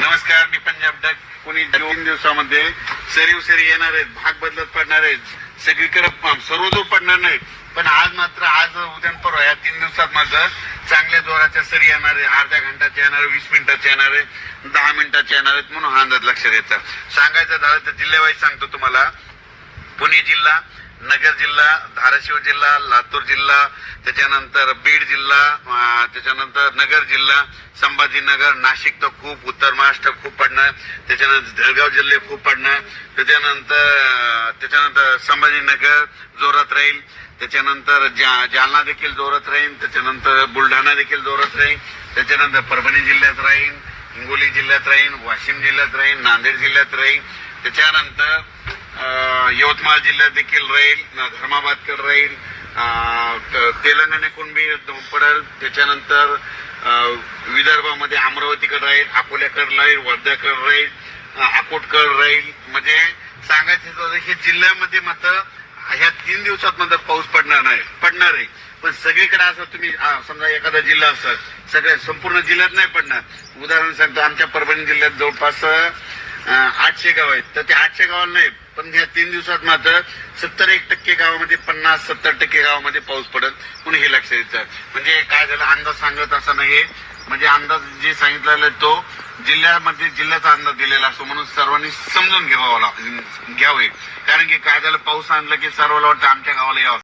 नमस्कार मी पंजाब डक. कोणी दोन दिवसामध्ये सरीव सरी येणार आहेत भाग बदलत पडणार आहेत सगळीकडे सर्वदूर पडणार नाही. पण आज मात्र आज उद्या परवा या तीन दिवसात मात्र चांगल्या जोराच्या सरी येणार आहे अर्ध्या घंटाच्या येणार आहे, वीस मिनिटाच्या येणार आहे दहा मिनिटाच्या येणार आहेत म्हणून हा अंदाज लक्षात घ्यायचा सांगायचं झालं तर जिल्ह्यावाईज सांगतो तुम्हाला. पुणे जिल्हा नगर जिल्हा धाराशिव जिल्हा लातूर जिल्हा त्याच्यानंतर बीड जिल्हा त्याच्यानंतर नगर जिल्हा संभाजीनगर नाशिक तर खूप उत्तर महाराष्ट्र खूप पडणार त्याच्यानंतर जळगाव जिल्हे खूप पडणार त्याच्यानंतर त्याच्यानंतर संभाजीनगर जोरात राहील त्याच्यानंतर जा जालना देखील जोरात राहील त्याच्यानंतर बुलढाणा देखील जोरात राहील त्याच्यानंतर परभणी जिल्ह्यात राहील हिंगोली जिल्ह्यात राहील वाशिम जिल्ह्यात राहील नांदेड जिल्ह्यात राहील त्याच्यानंतर यवतमाळ जिल्ह्यात देखील राहील धर्माबादकडे राहील तेलंगणाकडून बी पडेल त्याच्यानंतर विदर्भामध्ये अमरावतीकडे राहील अकोल्याकडे राहील वर्ध्याकडे राहील अकोटकडे राहील. म्हणजे सांगायचं हे जिल्ह्यामध्ये मात्र ह्या तीन दिवसात मात्र पाऊस पडणार नाही पडणार आहे. पण सगळीकडे असं तुम्ही समजा एखादा जिल्हा असत सगळ्या संपूर्ण जिल्ह्यात नाही पडणार. उदाहरण सांगतो आमच्या परभणी जिल्ह्यात जवळपास आठशे गाव आहेत. तर ते आठशे गावाला नाही पण या तीन दिवसात मात्र सत्तर एक टक्के गावामध्ये पन्नास सत्तर टक्के गावामध्ये पाऊस पडत म्हणून हे लक्षात येतं. म्हणजे काय झालं अंदाज सांगत असं नाही म्हणजे अंदाज जे सांगितलेला तो जिल्ह्यामध्ये जिल्ह्याचा अंदाज दिलेला असतो. म्हणून सर्वांनी समजून घ्यावा घ्यावे. कारण की काय झालं पाऊस आणला की सर्वांना वाटतं आमच्या गावाला यावं.